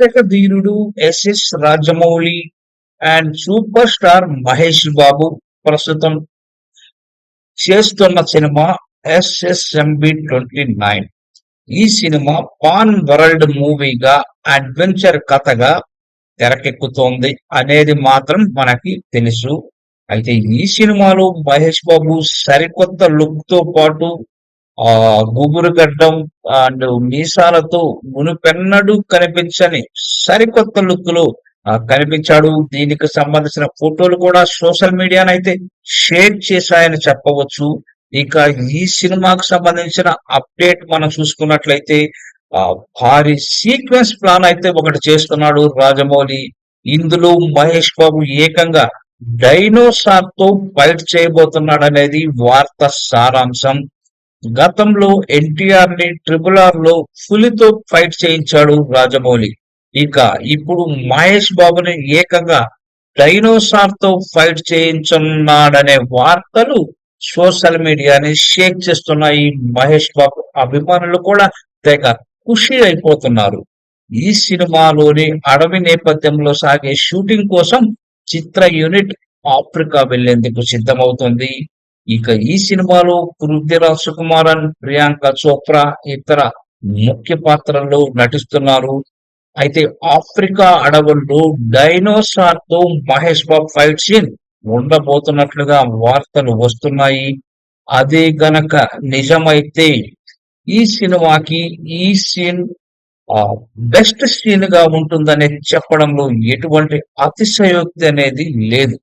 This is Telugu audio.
దర్శక ధీరుడు SS Rajamouli and super star Mahesh Babu ప్రస్తుతం చేస్తున్న సినిమా ఎస్ఎస్ఎంబి ట్వంటీ నైన్. ఈ సినిమా పాన్ వరల్డ్ మూవీగా అడ్వెంచర్ కథగా తెరకెక్కుతోంది అనేది మాత్రం మనకి తెలుసు. అయితే ఈ సినిమాలో మహేష్ బాబు సరికొత్త లుక్తో పాటు ఆ గుబురు గడ్డం అండ్ మీసాలతో మునుపెన్నడూ కనిపించని సరికొత్త లుక్లో కనిపించాడు. దీనికి సంబంధించిన ఫోటోలు కూడా సోషల్ మీడియానైతే షేర్ చేశాయని చెప్పవచ్చు. ఇక ఈ సినిమాకు సంబంధించిన అప్డేట్ మనం చూసుకున్నట్లయితే ఆ భారీ సీక్వెన్స్ ప్లాన్ అయితే ఒకటి చేస్తున్నాడు రాజమౌళి. ఇందులో మహేష్ బాబు ఏకంగా డైనోసార్తో ఫైట్ చేయబోతున్నాడు అనేది వార్త సారాంశం. గతంలో ఎన్టీఆర్ని ట్రిపుల్ ఆర్లో పులితో ఫైట్ చేయించాడు రాజమౌళి. ఇక ఇప్పుడు మహేష్ బాబుని ఏకంగా డైనోసార్తో ఫైట్ చేయించున్నాడనే వార్తలు సోషల్ మీడియాని షేక్ ఈ మహేష్ బాబు అభిమానులు కూడా తెగ ఖుషి అయిపోతున్నారు. ఈ సినిమాలోని అడవి నేపథ్యంలో సాగే షూటింగ్ కోసం చిత్ర యూనిట్ ఆఫ్రికా వెళ్ళేందుకు సిద్ధమవుతుంది. ఇక ఈ సినిమాలో పృథ్వీరాజ్ సుకుమారన్ ప్రియాంక చోప్రా ఇతర ముఖ్య పాత్రల్లో నటిస్తున్నారు. అయితే ఆఫ్రికా అడవుల్లో డైనోసార్తో మహేష్ బాబు ఫైట్ సీన్ ఉండబోతున్నట్లుగా వార్తలు వస్తున్నాయి. అదే గనక నిజమైతే ఈ సినిమాకి ఈ సీన్ బెస్ట్ సీన్గా ఉంటుందని చెప్పడంలో ఎటువంటి అతిశయోక్తి అనేది లేదు.